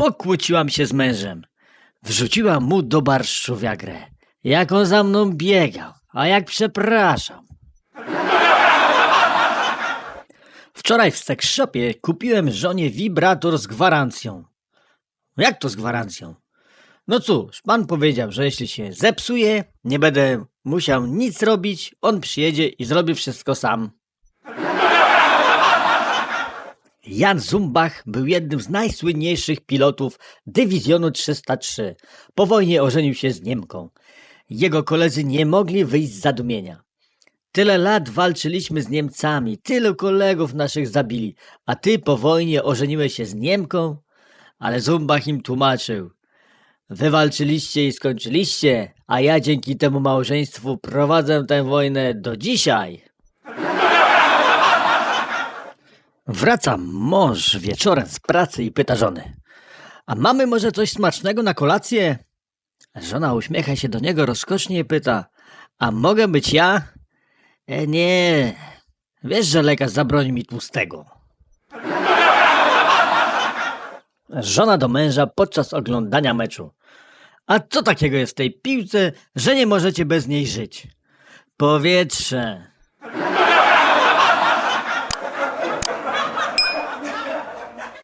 Pokłóciłam się z mężem. Wrzuciłam mu do barszczu wiagrę. Jak on za mną biegał, a jak przepraszam. Wczoraj w seksshopie kupiłem żonie wibrator z gwarancją. Jak to z gwarancją? No cóż, pan powiedział, że jeśli się zepsuje, nie będę musiał nic robić, on przyjedzie i zrobi wszystko sam. Jan Zumbach był jednym z najsłynniejszych pilotów dywizjonu 303. Po wojnie ożenił się z Niemką. Jego koledzy nie mogli wyjść z zadumienia. Tyle lat walczyliśmy z Niemcami, tylu kolegów naszych zabili, a ty po wojnie ożeniłeś się z Niemką? Ale Zumbach im tłumaczył. Wy walczyliście i skończyliście, a ja dzięki temu małżeństwu prowadzę tę wojnę do dzisiaj. Wraca mąż wieczorem z pracy i pyta żony. A mamy może coś smacznego na kolację? Żona uśmiecha się do niego rozkosznie i pyta. A mogę być ja? E, nie. Wiesz, że lekarz zabroni mi tłustego. Żona do męża podczas oglądania meczu. A co takiego jest w tej piłce, że nie możecie bez niej żyć? Powietrze.